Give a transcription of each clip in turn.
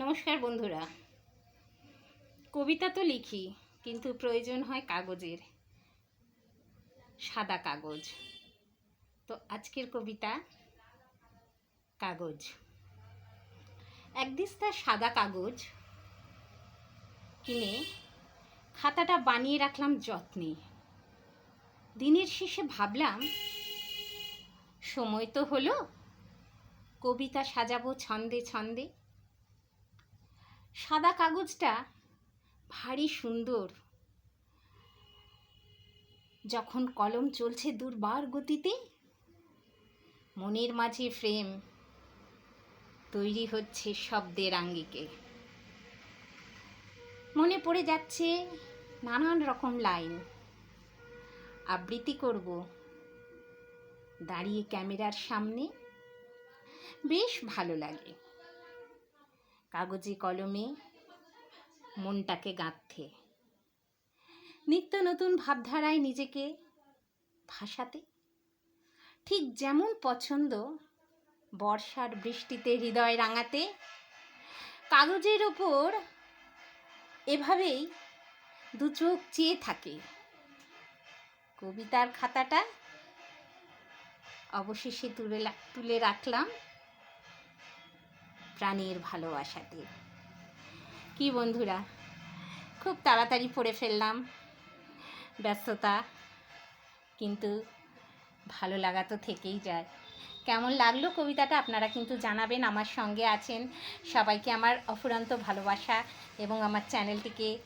নমস্কার বন্ধুরা। কবিতা তো লিখি, কিন্তু প্রয়োজন হয় কাগজের, সাদা কাগজ। তো আজকের কবিতা, কাগজ। একদিস্তা সাদা কাগজ কিনে খাতাটা বানিয়ে রাখলাম যত্নে। দিনের শেষে ভাবলাম, সময় তো হলো, কবিতা সাজাবো ছন্দে ছন্দে। সাদা কাগজটা ভারী সুন্দর। যখন কলম চলছে দুর্বার গতিতে, মনের মাঝে ফ্রেম তৈরি হচ্ছে শব্দের আঙ্গিকে। মনে পড়ে যাচ্ছে নানান রকম লাইন। আবৃত্তি করব দাঁড়িয়ে ক্যামেরার সামনে। বেশ ভালো লাগে। কাগজে কলমে মনটাকে গাঁথতে নিত্য নতুন ভাবধারায় নিজেকে ভাসাতে। ঠিক যেমন পছন্দ বর্ষার বৃষ্টিতে হৃদয় রাঙাতে, কাগজের ওপর এভাবেই দু চোখ চেয়ে থাকে। কবিতার খাতাটা অবশেষে তুলে তুলে রাখলাম। প্রাণের ভালোবাসাতে। কি বন্ধুরা, খুব তাড়াতাড়ি পড়ে ফেললাম। ব্যস্ততা, কিন্তু ভালো লাগা তো থেকেই যায়। কেমন লাগল কবিতাটা আপনারা কিন্তু জানাবেন, আমার সঙ্গে আছেন। সবাইকে আমার অফুরন্ত ভালোবাসা এবং আমার চ্যানেলটিকে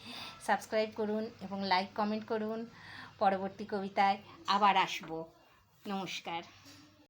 সাবস্ক্রাইব করুন এবং লাইক, কমেন্ট করুন। পরবর্তী কবিতায় আবার আসব। নমস্কার।